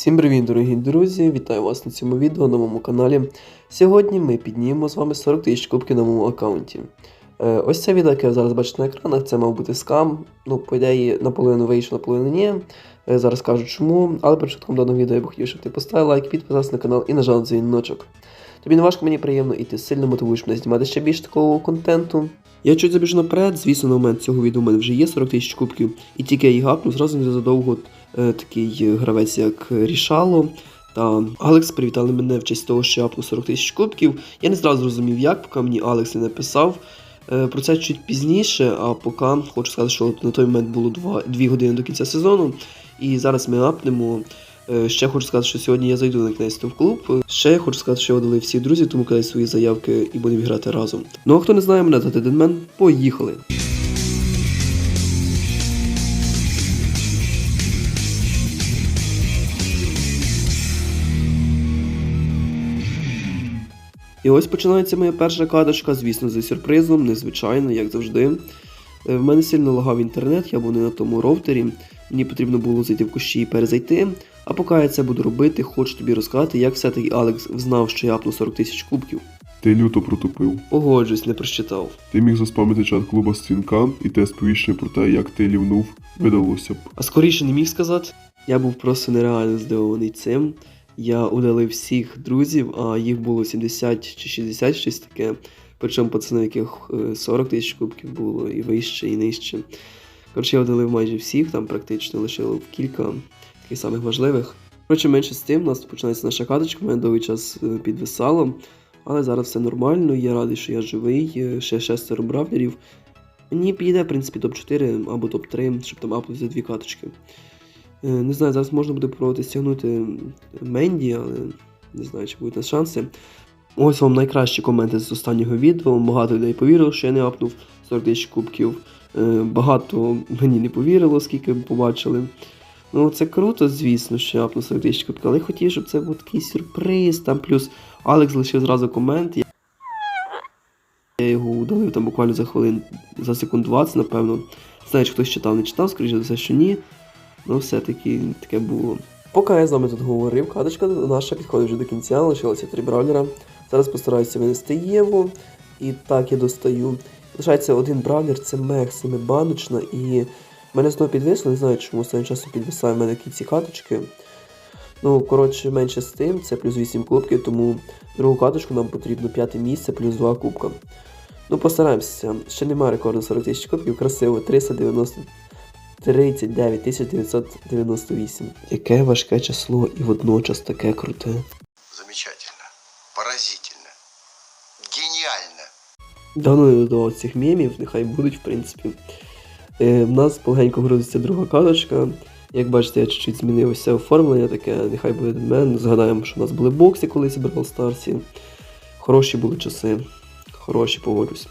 Всім привіт, дорогі друзі! Вітаю вас на цьому відео на моєму каналі. Сьогодні ми піднімемо з вами 40 тисяч кубків на моєму аккаунті. Е, ось це відео, яке ви зараз бачите на екранах, це мав бути скам. Ну, по ідеї, наполовину вийшло, наполовину ні. Е, зараз кажу чому, але початком даного відео я б хотів, щоб ти поставив лайк, підписався на канал і нажав на дзвіночок. Тобі не важко, мені приємно, і ти сильно мотивуєш мене знімати ще більше такого контенту. Я чуть забіжу наперед, звісно, на момент цього відео у мене вже є 40 тисяч кубків, і тільки я їх гапну, зразу незадовго такий гравець, як Рішало. Та Алекс привітали мене в честь того, що я апнув 40 тисяч кубків. Я не зразу зрозумів, як, поки мені Алекс не написав. Е, Про це чуть пізніше, а поки хочу сказати, що на той момент було 2, 2 години до кінця сезону. І зараз ми апнемо. Е, Ще хочу сказати, що сьогодні я зайду на князь в клуб. Ще я хочу сказати, що я одали всіх друзів, тому кидай свої заявки і будемо грати разом. Ну а хто не знає мене, звати Денмен, поїхали! І ось починається моя перша кадочка, звісно, зі сюрпризом, незвичайно, як завжди. Е, В мене сильно лагав інтернет, я був не на тому роутері. Мені потрібно було зайти в кущі і перезайти. А поки я це буду робити, хочу тобі розказати, як все-таки Алекс знав, що я апну 40 тисяч кубків. Ти люто протупив. Погоджусь, не прочитав. Ти міг заспамити чат клуба стінка, і те сповіщення про те, як ти лівнув, видалося б. А скоріше не міг сказати. Я був просто нереально здивований цим. Я удалив всіх друзів, а їх було 70 чи 60 щось таке. Причому пацани, яких е, 40 тисяч кубків було, і вище, і нижче. Коротше, я удалив майже всіх, там практично лишило кілька таких самих важливих. Коротше, менше з тим, у нас починається наша каточка, мене довгий час е, підвисало. Але зараз все нормально, я радий, що я живий, е, ще шестеро бравлерів. Мені підійде, в принципі, топ-4 або топ-3, щоб там апнути дві каточки. Е, Не знаю, зараз можна буде пробувати стягнути Менді, але не знаю, чи будуть у нас шанси. Ось вам найкращі коменти з останнього відео. Багато людей повірило, що я не апнув 40 тисяч кубків. Е, Багато мені не повірило, скільки побачили. Ну, це круто, звісно, що я апнув 40 тисяч кубків, але я хотів, щоб це був такий сюрприз. Там плюс Алекс лишив зразу комент. Я- його удалив там буквально за хвилин, за секунд 20, напевно. Знаю, чи хтось читав, не читав, скоріше за все, що ні. Ну, все-таки таке було. Поки я з вами тут говорив, кадочка наша підходить вже до кінця, лишилося три бравлера. Зараз постараюся винести Єву. І так я достаю. Лишається один бравлер, це мех семибаночна, і мене знову підвисло, не знаю, чому останнім часом підвисає в мене ці каточки. Ну, коротше, менше з тим, це плюс 8 кубків, тому другу каточку нам потрібно п'яте місце, плюс 2 кубка. Ну, постараємося. Ще немає рекорду 40 тисяч кубків, красиво, 390 39 998. Яке важке число і водночас таке круте. Замечательно. Поразительно. Гениально. Давно не додавав цих мемів, нехай будуть, в принципі. Е, в нас полегенько грузиться друга карточка. Як бачите, я чуть-чуть змінив ось це оформлення, таке, нехай буде мен. Згадаємо, що у нас були бокси колись в Brawl Старсі. Хороші були часи. Хороші, погоджусь.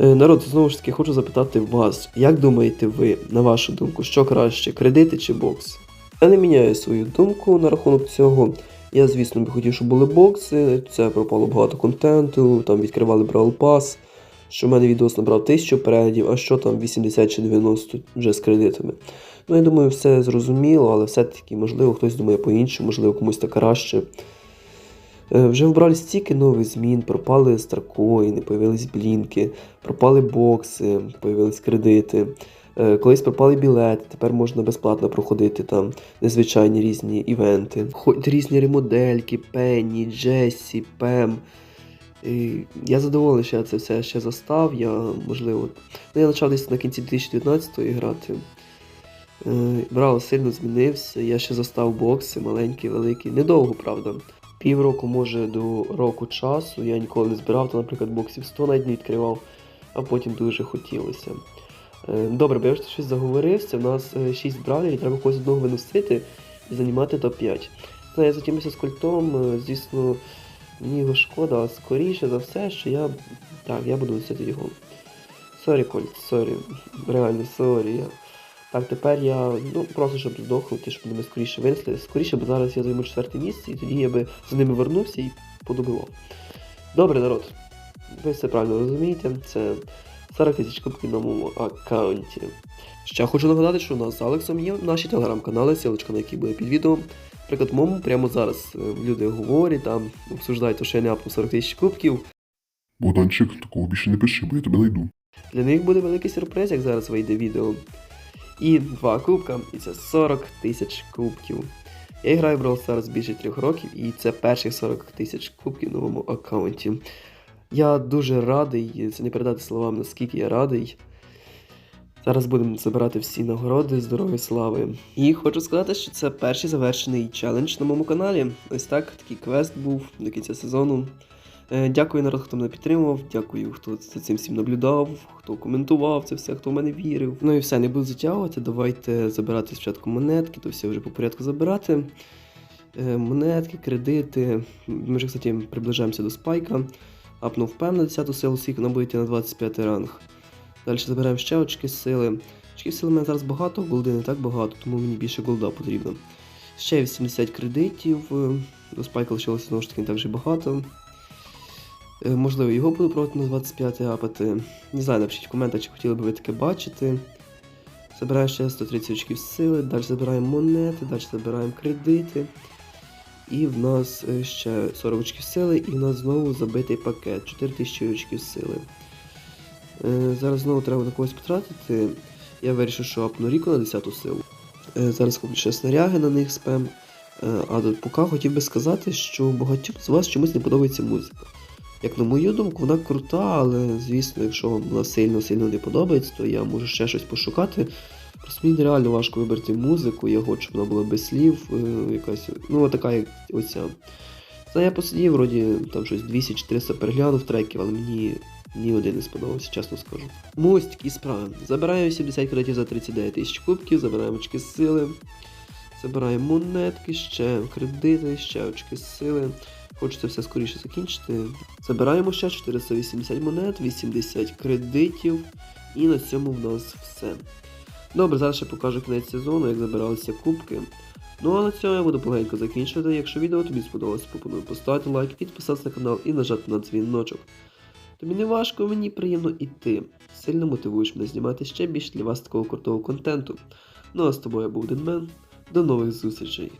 Е, Народ, знову ж таки, хочу запитати вас, як думаєте ви, на вашу думку, що краще, кредити чи бокс? Я не міняю свою думку на рахунок цього. Я, звісно, би хотів, щоб були бокси, це пропало багато контенту, там відкривали Brawl Pass, що в мене відос набрав 1000 переглядів, а що там 80 чи 90 вже з кредитами. Ну, я думаю, все зрозуміло, але все-таки, можливо, хтось думає по-іншому, можливо, комусь так краще. Е, Вже вбрали стільки нових змін, пропали старкоїни, появились блінки, пропали бокси, появились кредити. Е, Колись пропали білети, тепер можна безплатно проходити там незвичайні різні івенти. Хоч різні ремодельки, Пенні, Джесі, Пем. Я задоволений, що я це все ще застав. Я, можливо, ну, я почав десь на кінці 2019-го грати. Е, Браво сильно змінився. Я ще застав бокси, маленькі, великі. Недовго, правда. Півроку, може, до року часу я ніколи не збирав, то, наприклад, боксів 100 навіть не відкривав, а потім дуже хотілося. Е, Добре, бо я вже щось заговорився. У нас 6 бравлерів, треба когось одного виносити і займати топ-5. Знаю, я затімився з культом, е, звісно, мені його шкода, але скоріше за все, що я. Так, я буду носити його. Сорі, Кольт, сорі. Реально, сорі. Я... Так, тепер я ну, просто щоб здохнути, щоб мене скоріше винесли. Скоріше, бо зараз я займу четверте місце, і тоді я би за ними вернувся і подобивав. Добре, народ. Ви все правильно розумієте, це 40 тисяч кубків на моєму аккаунті. Ще хочу нагадати, що у нас з Алексом є наші телеграм-канали, ссылочка на які буде під відео. Наприклад, в моєму прямо зараз е, люди говорять, там обсуждають, то, що я не апнув 40 тисяч кубків. Богданчик, такого більше не пиши, бо я тебе знайду. Для них буде великий сюрприз, як зараз вийде відео. І два кубка, і це 40 тисяч кубків. Я граю в Brawl Stars більше трьох років, і це перших 40 тисяч кубків в новому аккаунті. Я дуже радий, це не передати словами, наскільки я радий. Зараз будемо забирати всі нагороди здоров'я слави. І хочу сказати, що це перший завершений челендж на моєму каналі. Ось так, такий квест був до кінця сезону. Е, Дякую народ, хто мене підтримував. Дякую, хто за цим всім наблюдав, хто коментував це все, хто в мене вірив. Ну і все, не буду затягувати. Давайте забирати спочатку монетки, то все вже по порядку забирати. Е, Монетки, кредити. Ми вже, кстати, приближаємося до спайка. Апнув пем на 10 силу, скільки набити на 25 ранг. Далі забираємо ще очки сили. Очків сили в мене зараз багато, голди не так багато, тому мені більше голда потрібно. Ще 80 кредитів. До спайка лишилося знову ж таки не так вже багато. Е, Можливо, його буду пробувати на 25 апати. Не знаю, напишіть в коментах, чи хотіли б ви таке бачити. Забираємо ще 130 очків сили, далі забираємо монети, далі забираємо кредити. І в нас е, ще 40 очків сили, і в нас знову забитий пакет 4000 очків сили. Е, Зараз знову треба на когось потратити. Я вирішив, що апну ріку на 10 силу. Зараз куплю ще снаряги на них спем. А поки хотів би сказати, що багатьом з вас чомусь не подобається музика. Як на мою думку, вона крута, але звісно, якщо вам вона сильно-сильно не подобається, то я можу ще щось пошукати. Просто мені нереально важко вибрати музику, я хочу, щоб вона була без слів, е, якась, ну така як оця. Знаю, я посидів, вроді там щось 200-400 переглянув треків, але мені ні один не сподобався, чесно скажу. Ось такі справи. Забираємо 70 кредитів за 39 тисяч кубків, забираємо очки сили, забираємо монетки, ще кредити, ще очки сили. Хочеться все скоріше закінчити. Забираємо ще 480 монет, 80 кредитів, і на цьому в нас все. Добре, зараз ще покажу кінець сезону, як забиралися кубки. Ну а на цьому я буду полегенько закінчувати. Якщо відео тобі сподобалось, пропоную поставити лайк, підписатися на канал і нажати на дзвіночок. Тобі не важко, мені приємно і ти. Сильно мотивуєш мене знімати ще більше для вас такого крутого контенту. Ну а з тобою я був Денмен. До нових зустрічей!